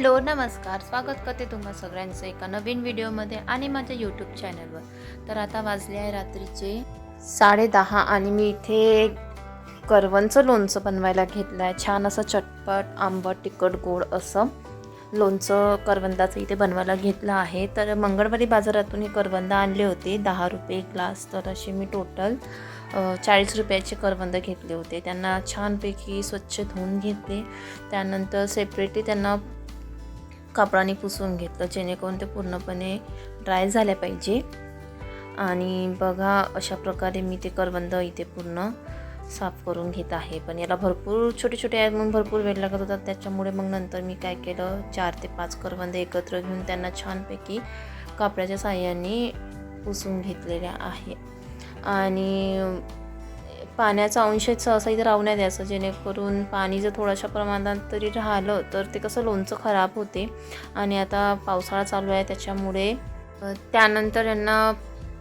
Hello नमस्कार. स्वागत करते तुम्हा सगळ्यांचं एका नवीन व्हिडिओमध्ये आणि माझ्या यूट्यूब चॅनलवर तर आता वाजले आहे रात्रीचे साडे दहा आणि मी इथे करवंचं लोणचं बनवायला घेतलं आहे. छान असं चटपट आंबट तिखट गोड असं लोणचं करवंदाचं इथे बनवायला घेतलं आहे. तर मंगळवारी बाजारातून हे करवंद आणले होते. दहा रुपये ग्लास तर असे मी टोटल चाळीस रुपयाचे करवंद घेतले होते. त्यांना छानपैकी स्वच्छ धुवून घेतले. त्यानंतर सेपरेटली त्यांना कापडाने पुसून घेतलं जेणेकरून ते पूर्णपणे ड्राय झाले पाहिजे. आणि बघा अशा प्रकारे मी ते करवंद इथे पूर्ण साफ करून घेत आहे. पण याला भरपूर छोटे छोटे आहेत म्हणून भरपूर वेळ लागत होता. त्याच्यामुळे मग नंतर मी काय केलं चार ते पाच करवंद एकत्र घेऊन त्यांना छानपैकी कापडाच्या साह्याने पुसून घेतलेल्या आहे. आणि पाण्याचा अंश सहसा इथे राहू नाही द्यायचं. जेणेकरून पाणी जर थोड्याशा प्रमाणात तरी राहिलं तर ते कसं लोणचं खराब होते. आणि आता पावसाळा चालू आहे त्याच्यामुळे त्यानंतर यांना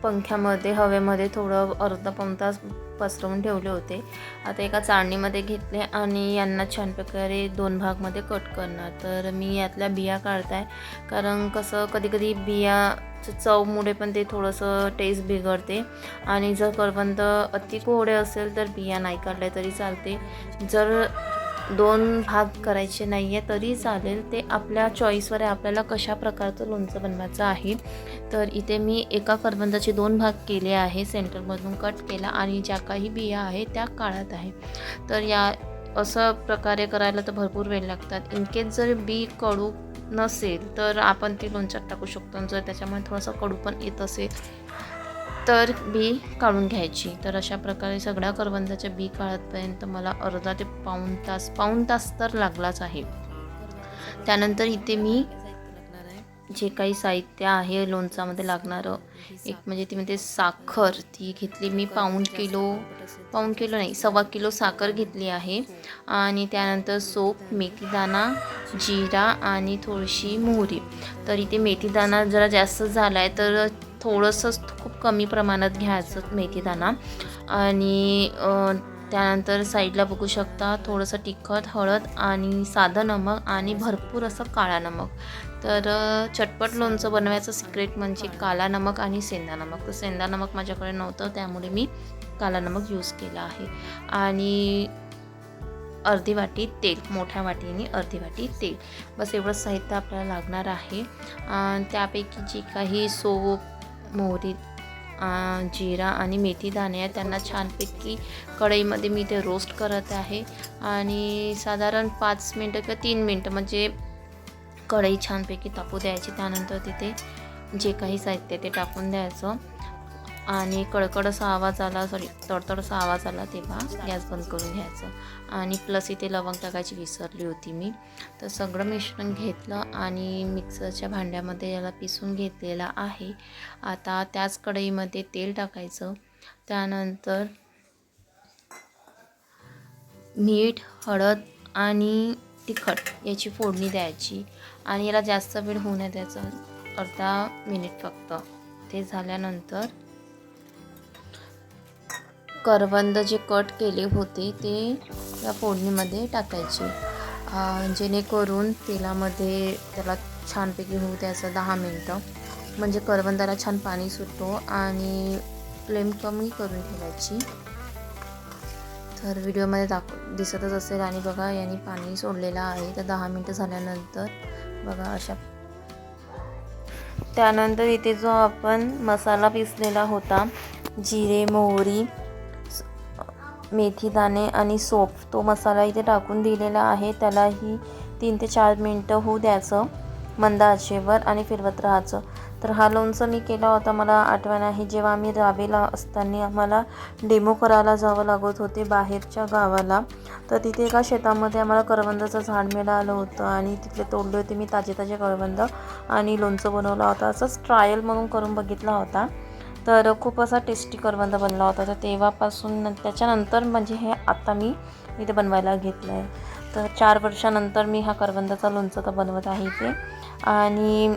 पंख्यामध्ये हवेमध्ये थोडं अर्धा पाऊन तास पसरवून ठेवले होते. आता एका चाळणीमध्ये घेतले आणि यांना छान प्रकारे दोन भागमध्ये कट करणार. तर मी यातल्या बिया काढताय. कारण कसं कधी कधी बिया चवमुळे पण ते थोडंसं टेस्ट बिघडते. आणि जर करवंद अति कोवडे असेल तर बिया नाही काढल्या तरी चालते. जर दोन भाग करायचे नाही आहे तरी चालेल. ते आपल्या चॉईसवर आहे. आपल्याला कशा प्रकारचं लोणचं बनवायचं आहे. तर इथे मी एका करबंदाचे दोन भाग केले आहे. सेंटरमधून कट केला आणि ज्या काही बिया आहे त्या काढत आहे. तर या असं प्रकारे करायला तर भरपूर वेळ लागतात. इनकेस जर बी कडू नसेल तर आपण ती लोणच्यात टाकू शकतो. जर त्याच्यामुळे थोडंसं कडू पण येत असेल तर बी काढून घ्यायची. तर अशा प्रकारे सगळ्या करवंदाच्या बी काढतपर्यंत मला अर्धा ते पाऊण तास पाऊण तास तर लागलाच आहे. त्यानंतर इथे मी जे काही साहित्य आहे लोणचामध्ये लागणारं एक म्हणजे ती म्हणजे साखर ती घेतली मी पाऊण किलो पाऊण किलो नाही सव्वा किलो साखर घेतली आहे. आणि त्यानंतर सोप मेथीदाणा जिरा आणि थोडीशी मोहरी. तर इथे मेथीदाणा जरा जास्त झाला आहे तर थोडंसं खूप कमी प्रमाणात घ्यायचं मेथीदाणा आणि त्यानंतर साईडला बघू शकता थोडंसं तिखट हळद आणि साधं नमक आणि भरपूर असं काळा नमक. तर चटपट लोणचं बनवायचं सिक्रेट म्हणजे काला नमक आणि सेंदा नमक. तर सेंदा नमक माझ्याकडे नव्हतं त्यामुळे मी काला नमक यूज केला आहे. आणि अर्धी वाटी तेल मोठ्या वाटीने अर्धी वाटी तेल. बस एवढंच साहित्य आपल्याला लागणार आहे. त्यापैकी जी काही सोप मोहरी जिरा आणि मेथी दाणे आहे त्यांना छानपैकी कढईमध्ये मी ते रोस्ट करत आहे. आणि साधारण पाच मिनटं किंवा तीन मिनटं म्हणजे कढई छानपैकी तापू द्यायची. त्यानंतर तिथे जे काही साहित्य ते टाकून द्यायचं. आणि कडकड असा आवाज आला सॉरी तडतडसा आवाज आला तेव्हा गॅस बंद करून घ्यायचं. आणि प्लस इथे लवंग टाकायची विसरली होती मी. तर सगळं मिश्रण घेतलं आणि मिक्सरच्या भांड्यामध्ये याला पिसून घेतलेला आहे. आता त्याच कढईमध्ये तेल टाकायचं. त्यानंतर मीठ हळद आणि तिखट याची फोडणी द्यायची. आणि याला जास्त वेळ होऊ नये द्यायचं. अर्धा मिनिट फक्त. ते झाल्यानंतर करवंद जे कट केले होते ते या फोडणीमध्ये टाकायचे. जेणेकरून तेलामध्ये त्याला छानपैकी होऊ द्यायचं दहा मिनटं. म्हणजे करवंदाला छान पाणी सुटतो आणि फ्लेम कमी करून ठेवायची. तर व्हिडिओमध्ये दाख दिसतच असेल आणि बघा यांनी पाणी सोडलेलं आहे. तर दहा मिनटं झाल्यानंतर बघा अशा त्यानंतर इथे जो आपण मसाला पिसलेला होता जिरे मोहरी मेथी दाणे आणि सोप तो मसाला इथे टाकून दिलेला आहे. त्यालाही तीन ते चार मिनटं होऊ द्यायचं. मंद आचेवर आणि फिरवत राहायचं. तर हा लोणचं मी केला होता. मला आठवण आहे जेव्हा आम्ही रावेला असताना आम्हाला डेमो करायला जावं लागत होते बाहेरच्या गावाला. तर तिथे एका शेतामध्ये आम्हाला करवंदाचं झाड मिळालं होतं आणि तिथले तोडले होते. मी ताजे ताजे करवंद आणि लोणचं बनवला होता. असंच ट्रायल म्हणून करून बघितला होता. तर खूप असा टेस्टी करवंद बनला होता. तर तेव्हापासून त्याच्यानंतर म्हणजे हे आता मी इथे बनवायला घेतलं आहे. तर चार वर्षानंतर मी हा करवंदाचा लोणचं तर बनवत आहे इथे. आणि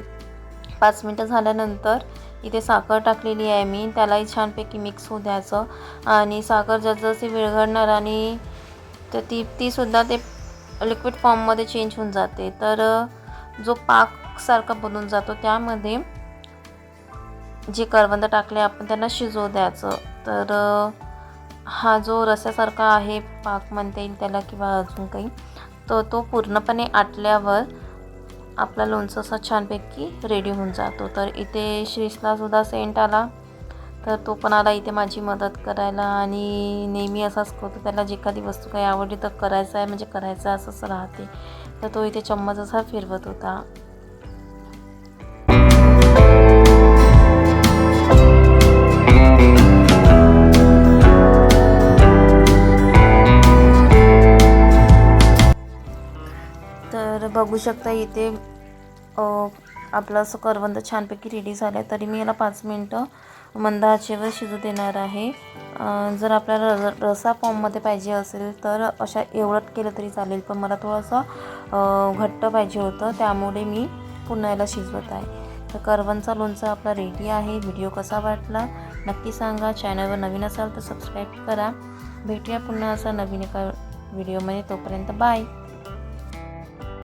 पाच मिनटं झाल्यानंतर इथे साखर टाकलेली आहे मी. त्यालाही छानपैकी मिक्स होऊ द्यायचं. आणि साखर जसजशी विरघळणार आणि तर ती तीसुद्धा ते लिक्विड फॉर्ममध्ये चेंज होऊन जाते. तर जो पाकसारखा बनून जातो त्यामध्ये जे करवंद टाकले आपण त्यांना शिजवू द्यायचं. तर हा जो रस्यासारखा आहे पाक म्हणता येईल त्याला किंवा अजून काही तर तो पूर्णपणे आटल्यावर आपला लोणचं असं छानपैकी रेडी होऊन जातो. तर इथे श्रीसला सुद्धा सेंट आला. तर तो पण आला इथे माझी मदत करायला आणि नेहमी असाच करतो. त्याला जे एखादी वस्तू काही आवडली तर करायचं आहे म्हणजे करायचं आहे असंच राहते. तर तो इथे चम्मच असा फिरवत होता. बघू शकता इथे आपलं असं करवंद छानपैकी रेडी झालं आहे तरी मी याला पाच मिनटं मंद आचेवर शिजू देणार आहे. जर आपल्याला र रसा फॉर्ममध्ये पाहिजे असेल तर अशा एवढं केलं तरी चालेल. पण मला थोडंसं घट्ट पाहिजे होतं. त्यामुळे मी पुन्हा याला शिजवत आहे. तर करवंदचा लोणचं आपला रेडी आहे. व्हिडिओ कसा वाटला नक्की सांगा. चॅनलवर नवीन असाल तर सबस्क्राईब करा. भेटूया पुन्हा असा नवीन एका व्हिडिओमध्ये तोपर्यंत बाय